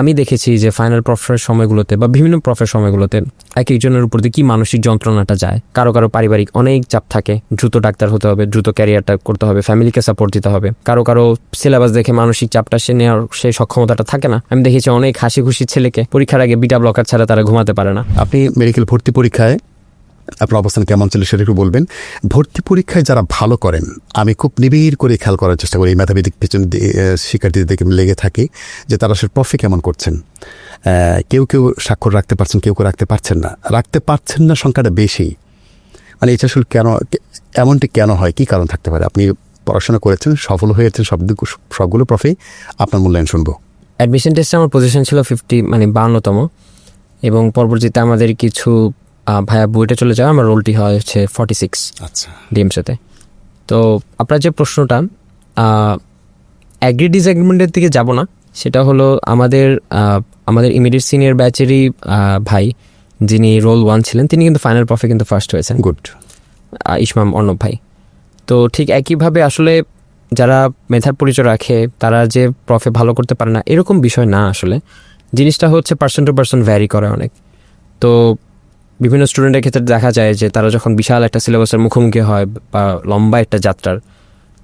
আমি দেখেছি যে ফাইনাল প্রফের সময়গুলোতে বা বিভিন্ন প্রফের সময়গুলোতে এক একজনের উপর দিয়ে কী মানসিক যন্ত্রণাটা যায়। কারও কারও পারিবারিক অনেক চাপ থাকে। দ্রুত ডাক্তার হতে হবে, দ্রুত ক্যারিয়ারটা করতে হবে ফ্যামিলিকে সাপোর্ট দিতে হবে। কারও কারও সিলেবাস দেখে মানসিক চাপটা সে নেওয়ার সেই সক্ষমতাটা থাকে না। আমি দেখেছি অনেক হাসি খুশি ছেলেকে পরীক্ষার আগে বিটা ব্লকার ছাড়া তারা ঘুমাতে পারে না। আপনি মেডিকেল ভর্তি পরীক্ষায় আপনার অবস্থান কেমন ছিল সেটা একটু বলবেন। ভর্তি পরীক্ষায় যারা ভালো করেন, আমি খুব নিবিড় করে খেয়াল করার চেষ্টা করি, এই মেধাবীদিক পেছন শিক্ষার্থীদের দিকে লেগে থাকি যে তারা সে প্রফে কেমন করছেন। কেউ কেউ স্বাক্ষর রাখতে পারছেন, কেউ কেউ রাখতে পারছেন না। রাখতে পারছেন না সংখ্যাটা বেশি। মানে এটা আসলে কেন, এমনটি কেন হয়, কি কারণ থাকতে পারে? আপনি পড়াশোনা করেছেন, সফল হয়েছেন সব সবগুলো প্রফে আপনার মূল্যায়ন শুনব। অ্যাডমিশন টেস্টে আমার পজিশন ছিল ফিফটি মানে বাউন্নতম এবং পরবর্তীতে আমাদের কিছু ভাইয়া বুয়েটে চলে যায় আমার রোলটি হয় হচ্ছে ফর্টি সিক্স আচ্ছা ডিএমসেতে তো। আপনার যে প্রশ্নটা অ্যাগ্রি ডিসএগ্রিমেন্টের দিকে যাব না। সেটা হলো আমাদের আমাদের ইমিডিয়েট সিনিয়র ব্যাচেরই ভাই যিনি রোল ওয়ান ছিলেন তিনি কিন্তু ফাইনাল প্রফে কিন্তু ফার্স্ট হয়েছেন। গুড ইসমাম অর্ণব ভাই। তো ঠিক একইভাবে আসলে যারা মেধার পরিচয় রাখে তারা যে প্রফে ভালো করতে পারে না এরকম বিষয় না আসলে। জিনিসটা হচ্ছে পার্সন টু পার্সন ভ্যারি করে অনেক। তো বিভিন্ন স্টুডেন্টের ক্ষেত্রে দেখা যায় যে তারা যখন বিশাল একটা সিলেবাসের মুখোমুখি হয় বা লম্বা একটা যাত্রার,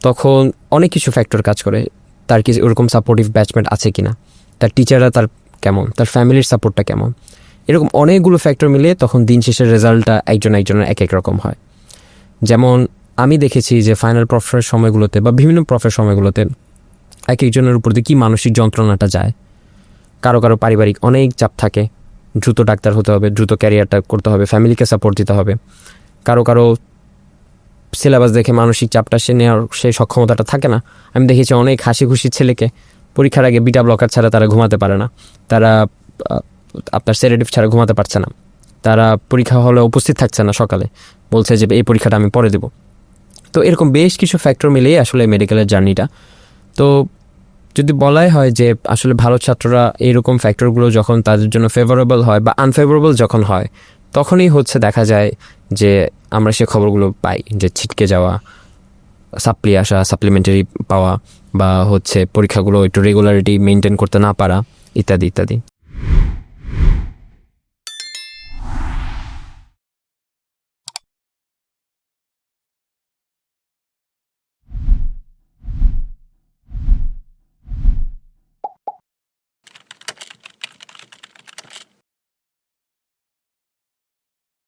তখন অনেক কিছু ফ্যাক্টর কাজ করে। তার কি ওরকম সাপোর্টিভ ব্যাচমেন্ট আছে কি না তার টিচাররা তার কেমন? তার ফ্যামিলির সাপোর্টটা কেমন? এরকম অনেকগুলো ফ্যাক্টর মিলিয়ে তখন দিন শেষের রেজাল্টটা একজন একজনের এক এক রকম হয়। যেমন আমি দেখেছি যে ফাইনাল প্রফের সময়গুলোতে বা বিভিন্ন প্রফের সময়গুলোতে এক একজনের উপর দিয়ে কী মানসিক যন্ত্রণাটা যায়? কারও কারও পারিবারিক অনেক চাপ থাকে। দ্রুত ডাক্তার হতে হবে, দ্রুত ক্যারিয়ারটা করতে হবে, ফ্যামিলিকে সাপোর্ট দিতে হবে। কারও কারও সিলেবাস দেখে মানসিক চাপটা সে নেওয়ার সেই সক্ষমতাটা থাকে না। আমি দেখেছি অনেক হাসি খুশি ছেলেকে পরীক্ষার আগে বিটা ব্লকার ছাড়া তারা ঘুমাতে পারে না। তারা আপনার সেরেটিভ ছাড়া ঘুমাতে পারছে না। তারা পরীক্ষা হলে উপস্থিত থাকছে না সকালে। বলছে যে এই পরীক্ষাটা আমি পরে দেব। তো এরকম বেশ কিছু ফ্যাক্টর মিলিয়ে আসলে মেডিকেলের জার্নিটা তো যদি বলাই হয় যে আসলে ভালো ছাত্ররা এইরকম ফ্যাক্টরগুলো যখন তাদের জন্য ফেভারেবল হয় বা আনফেভারেবল যখন হয়, তখনই হচ্ছে দেখা যায় যে আমরা সে খবরগুলো পাই যে ছিটকে যাওয়া সাপ্লি আসা সাপ্লিমেন্টারি পাওয়া বা হচ্ছে পরীক্ষাগুলো একটু রেগুলারিটি মেনটেন করতে না পারা, ইত্যাদি ইত্যাদি।